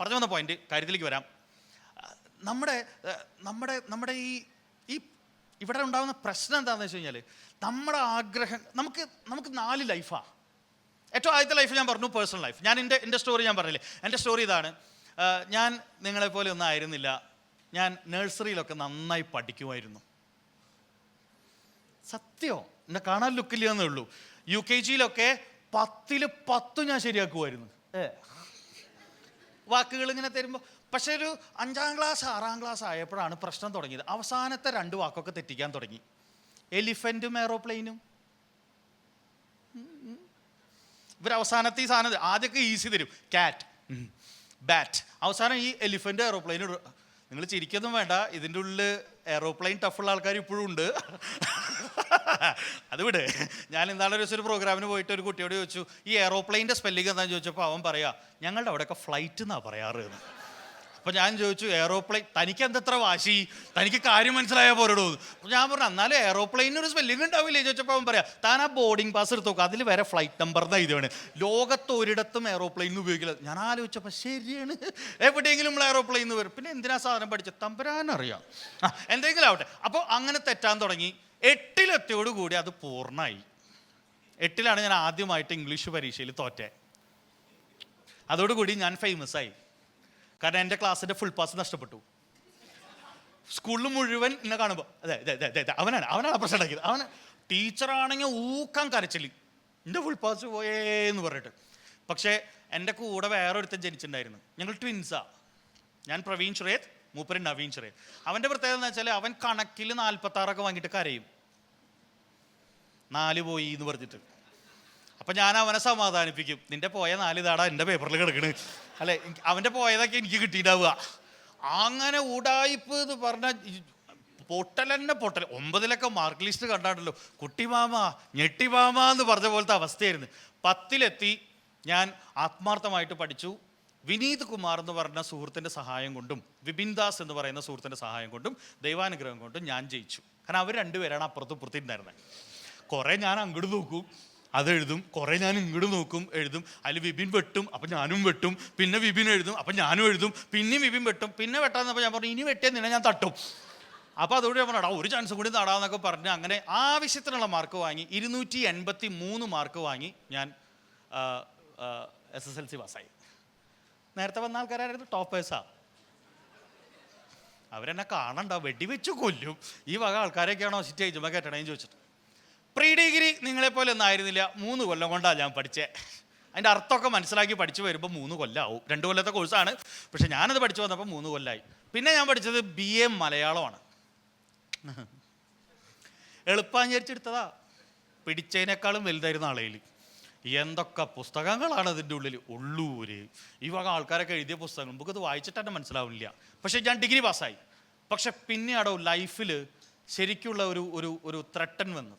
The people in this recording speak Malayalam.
പറഞ്ഞു വന്ന പോയിന്റ് കാര്യത്തിലേക്ക് വരാം. നമ്മുടെ നമ്മുടെ നമ്മുടെ ഈ ഈ ഇവിടെ ഉണ്ടാകുന്ന പ്രശ്നം എന്താണെന്ന് വെച്ച് കഴിഞ്ഞാൽ നമ്മുടെ ആഗ്രഹം നമുക്ക് നമുക്ക് നാല് ലൈഫാണ് ഏറ്റവും ആദ്യത്തെ ലൈഫ് ഞാൻ പറഞ്ഞു പേഴ്സണൽ ലൈഫ് ഞാൻ എന്റെ എന്റെ സ്റ്റോറി ഞാൻ പറഞ്ഞില്ലേ? എന്റെ സ്റ്റോറി ഇതാണ്. ഞാൻ നിങ്ങളെപ്പോലെ ഒന്നും ആയിരുന്നില്ല. ഞാൻ നഴ്സറിയിലൊക്കെ നന്നായി പഠിക്കുമായിരുന്നു. സത്യോ? എന്നെ കാണാൻ ലുക്കില്ലെന്നേ ഉള്ളൂ. യു കെ ജിയിലൊക്കെ പത്തിൽ പത്തും ഞാൻ ശരിയാക്കുമായിരുന്നു. വാക്കുകൾ ഇങ്ങനെ തരുമ്പോൾ പക്ഷേ ഒരു അഞ്ചാം ക്ലാസ് ആറാം ക്ലാസ് ആയപ്പോഴാണ് പ്രശ്നം തുടങ്ങിയത്. അവസാനത്തെ രണ്ട് വാക്കൊക്കെ തെറ്റിക്കാൻ തുടങ്ങി. എലിഫന്റും എയറോപ്ലെയിനും ഇവർ അവസാനത്തെ ഈ സാധനം ആദ്യമൊക്കെ ഈസി തരും. കാറ്റ് ബാറ്റ് അവസാനം ഈ എലിഫന്റ് എയറോപ്ലെയിൻ നിങ്ങൾ ചിരിക്കൊന്നും വേണ്ട. ഇതിന്റെ ഉള്ളിൽ എയറോപ്ലെയിൻ ടഫുള്ള ആൾക്കാർ ഇപ്പോഴും ഉണ്ട്. അത് വിട്. ഞാൻ ഇന്നാളെ ഒരു ഒരു പ്രോഗ്രാമിന് പോയിട്ട് ഒരു കുട്ടിയോട് ചോദിച്ചു ഈ എയറോപ്ലെയിന്റെ സ്പെല്ലിംഗ് എന്താണെന്ന് ചോദിച്ചപ്പോൾ അവൻ പറയാ ഞങ്ങളുടെ അവിടെയൊക്കെ ഫ്ലൈറ്റ് എന്നാണ് പറയാറ് അപ്പോൾ ഞാൻ ചോദിച്ചു എയറോപ്ലെയിൻ തനിക്ക് എന്തത്ര വാശി? തനിക്ക് കാര്യം മനസ്സിലായാൽ പോരടോ അപ്പോൾ ഞാൻ പറഞ്ഞു എന്നാലും എയറോപ്ലെയിന് ഒരു സ്പെല്ലിംഗ് ഉണ്ടാവില്ലേ? ചോദിച്ചപ്പോൾ അവൻ പറയാം താൻ ആ ബോർഡിംഗ് പാസ് എടുത്ത് നോക്കുക അതിൽ വരെ ഫ്ലൈറ്റ് നമ്പർ എന്നാണ് ഇതാണ് ലോകത്ത് ഒരിടത്തും എയറോപ്ലെയിൻ ഉപയോഗിക്കില്ല. ഞാൻ ആലോചിച്ചപ്പോൾ ശരിയാണ്. എവിടെയെങ്കിലും നമ്മൾ എയറോപ്ലെയിൻ വരും. പിന്നെ എന്തിനാ സാധനം പഠിച്ചത് തമ്പരാനറിയാം. എന്തെങ്കിലും ആവട്ടെ. അപ്പോൾ അങ്ങനെ തെറ്റാൻ തുടങ്ങി. എട്ടിലെത്തിയോട് കൂടി അത് പൂർണമായി എട്ടിലാണ് ഞാൻ ആദ്യമായിട്ട് ഇംഗ്ലീഷ് പരീക്ഷയിൽ തോറ്റേ. അതോടുകൂടി ഞാൻ ഫേമസ് ആയി. കാരണം എന്റെ ക്ലാസ്സിന്റെ ഫുൾ പാസ് നഷ്ടപ്പെട്ടു. സ്കൂളിൽ മുഴുവൻ എന്നെ കാണുമ്പോൾ അതെ അതെ അതെ അതെ അവനാണ് അവനാണ് പ്രശ്നം ഉണ്ടാക്കിയത്. അവന് ടീച്ചറാണെങ്കിൽ ഊക്കാൻ കരച്ചിൽ. എന്റെ ഫുൾ പാസ് പോയേ എന്ന് പറഞ്ഞിട്ട്. പക്ഷേ എന്റെ കൂടെ വേറെ ഒരുത്തൻ ജനിച്ചിട്ടുണ്ടായിരുന്നു. ഞങ്ങൾ ട്വിൻസാ ഞാൻ പ്രവീൺ ഷുറേത് മൂപ്പരൻ നവീൻ ചെറിയ. അവന്റെ പ്രത്യേകത എന്ന് വെച്ചാൽ അവൻ കണക്കിൽ നാൽപ്പത്താറൊക്കെ വാങ്ങിയിട്ട് കരയും. നാല് പോയി എന്ന് പറഞ്ഞിട്ട്. അപ്പൊ ഞാൻ അവനെ സമാധാനിപ്പിക്കും. നിന്റെ പോയ നാല് ഇതാടാ എന്റെ പേപ്പറിൽ കിടക്കണ്. അല്ലെ അവന്റെ പോയതൊക്കെ എനിക്ക് കിട്ടിയിട്ടുണ്ടാവുക. അങ്ങനെ ഉടായിപ്പ് എന്ന് പറഞ്ഞ പൊട്ടൽ തന്നെ പൊട്ടൽ. ഒമ്പതിലൊക്കെ മാർക്ക് ലിസ്റ്റ് കണ്ടാണല്ലോ കുട്ടിമാമ ഞെട്ടിമാമ എന്ന് പറഞ്ഞ പോലത്തെ അവസ്ഥയായിരുന്നു. പത്തിലെത്തി ഞാൻ ആത്മാർത്ഥമായിട്ട് പഠിച്ചു. വിനീത് കുമാർ എന്ന് പറഞ്ഞ സുഹൃത്തിന്റെ സഹായം കൊണ്ടും വിപിൻ ദാസ് എന്ന് പറയുന്ന സുഹൃത്തിന്റെ സഹായം കൊണ്ടും ദൈവാനുഗ്രഹം കൊണ്ടും ഞാൻ ജയിച്ചു. കാരണം അവർ രണ്ടുപേരാണ് അപ്പുറത്ത് ഇപ്പുറത്തിരുന്നായിരുന്നത് കുറേ ഞാൻ അങ്ങോട്ട് നോക്കും അത് എഴുതും. കുറേ ഞാൻ ഇങ്ങോട്ട് നോക്കും എഴുതും. അതിൽ വിപിൻ വെട്ടും അപ്പം ഞാനും വെട്ടും. പിന്നെ വിപിൻ എഴുതും അപ്പം ഞാനും എഴുതും. പിന്നെയും വിപിൻ വെട്ടും. പിന്നെ വെട്ടാന്നപ്പോൾ ഞാൻ പറഞ്ഞു ഇനി വെട്ടിയാൽ നിന്നെ ഞാൻ തട്ടും. അപ്പോൾ അതുകൊണ്ട് ഞാൻ പറഞ്ഞു ഒരു ചാൻസ് കൂടി നടാന്നൊക്കെ പറഞ്ഞ് അങ്ങനെ ആവശ്യത്തിനുള്ള മാർക്ക് വാങ്ങി ഇരുന്നൂറ്റി എൺപത്തി മൂന്ന് മാർക്ക് വാങ്ങി ഞാൻ എസ് എസ് എൽ സി പാസ്സായി നേരത്തെ വന്ന ആൾക്കാരായിരുന്നു ടോപ്പേഴ്സാ. അവരെന്നെ കാണണ്ട വെടിവെച്ച് കൊല്ലും. ഈ വക ആൾക്കാരൊക്കെയാണോ സ്റ്റേജ് ചുമ കയറ്റണേന്ന് ചോദിച്ചിട്ട്. പ്രീ ഡിഗ്രി നിങ്ങളെപ്പോലെ ഒന്നും ആയിരുന്നില്ല. മൂന്ന് കൊല്ലം കൊണ്ടാണ് ഞാൻ പഠിച്ചേ. അതിന്റെ അർത്ഥമൊക്കെ മനസ്സിലാക്കി പഠിച്ചു വരുമ്പോൾ മൂന്ന് കൊല്ലമാവും രണ്ട് കൊല്ലത്തെ കോഴ്സാണ് പക്ഷേ ഞാനത് പഠിച്ചു വന്നപ്പോൾ മൂന്ന് കൊല്ലമായി പിന്നെ ഞാൻ പഠിച്ചത് ബി എ മലയാളമാണ്. എളുപ്പം വിചാരിച്ചെടുത്തതാ പിടിച്ചതിനേക്കാളും വലുതായിരുന്നു ആളയിൽ എന്തൊക്കെ പുസ്തകങ്ങളാണ് അതിന്റെ ഉള്ളിൽ? ഉള്ളൂര്. ഈ വക ആൾക്കാരൊക്കെ എഴുതിയ പുസ്തകങ്ങൾ. നമുക്കത് വായിച്ചിട്ട് തന്നെ മനസ്സിലാവില്ല. പക്ഷേ ഞാൻ ഡിഗ്രി പാസ്സായി. പക്ഷെ പിന്നെയാടോ ലൈഫിൽ ശരിക്കുള്ള ഒരു ഒരു ഒരു ത്രട്ടൻ വന്നത്.